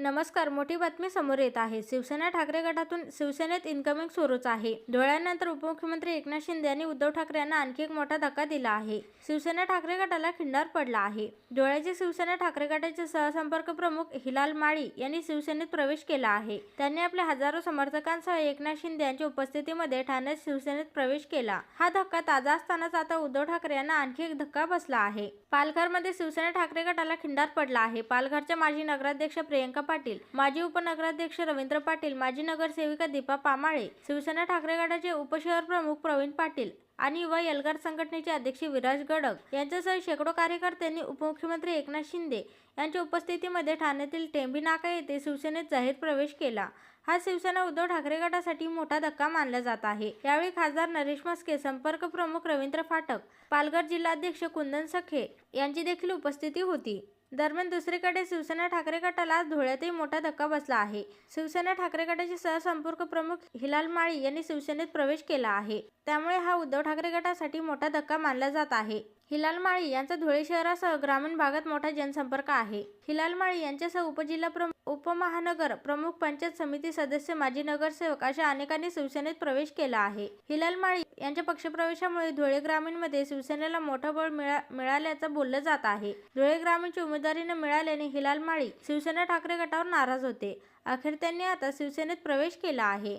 नमस्कार मोठी बातमी समोर येत आहे. शिवसेना ठाकरे गटातून शिवसेनेत इन्कमिंग सुरूच आहे. धुळ्यानंतर उपमुख्यमंत्री एकनाथ शिंदे यांनी उद्धव ठाकरे यांना आणखी एक मोठा धक्का दिला आहे. शिवसेना ठाकरे गटाला खिंडार पडला आहे. धुळ्याचे शिवसेना ठाकरे गटाचे सहसंपर्क प्रमुख हिलाल माळी यांनी शिवसेनेत प्रवेश केला आहे. त्यांनी आपल्या हजारो समर्थकांसह एकनाथ शिंदे यांच्या उपस्थितीमध्ये ठाण्यात शिवसेनेत प्रवेश केला. हा धक्का ताजा असतानाच आता उद्धव ठाकरे यांना आणखी एक धक्का बसला आहे. पालघरमध्ये शिवसेना ठाकरे गटाला खिंडार पडला आहे. पालघरच्या माजी नगराध्यक्ष प्रियंका पाटील माजी उपनगराध्यक्ष रवींद्र पाटील माजी नगरसेविका दीपा पामाळे शिवसेना ठाकरे गटाचे उपशहर प्रमुख प्रवीण पाटील आणि युवा एल्गार संघटनेचे अध्यक्ष विराज गडक यांच्यासह शेकडो कार्यकर्त्यांनी उपमुख्यमंत्री एकनाथ शिंदे यांच्या उपस्थितीमध्ये ठाण्यातील टेंबी नाका येथे शिवसेनेत जाहीर प्रवेश केला. हा शिवसेना उद्धव ठाकरे गटासाठी मोठा धक्का मानला जात आहे. यावेळी खासदार नरेश मस्के संपर्क प्रमुख रवींद्र फाटक पालघर जिल्हाध्यक्ष कुंदन सखे यांची देखील उपस्थिती होती. दरम्यान दुसरीकडे शिवसेना ठाकरे गटाला आज धुळ्यातही मोठा धक्का बसला आहे. शिवसेना ठाकरे गटाचे सहसंपर्क प्रमुख हिलाल माळी यांनी शिवसेनेत प्रवेश केला आहे. त्यामुळे हा उद्धव ठाकरे गटासाठी मोठा धक्का मानला जात आहे. हिलाल माळी यांचा धुळे शहरासह ग्रामीण भागात मोठा जनसंपर्क आहे. हिलाल माळी यांच्यासह उपजिल्हा प्रमुख उपमहानगर प्रमुख पंचायत समिती सदस्य माजी नगरसेवक अशा अनेकांनी शिवसेनेत प्रवेश केला आहे. हिलाल माळी यांच्या पक्षप्रवेशामुळे धुळे ग्रामीणमध्ये शिवसेनेला मोठं बळ मिळा मिळाल्याचं बोललं जात आहे. धुळे ग्रामीणची उमेदवारी न मिळाल्याने हिलाल माळी शिवसेना ठाकरे गटावर नाराज होते. अखेर त्यांनी आता शिवसेनेत प्रवेश केला आहे.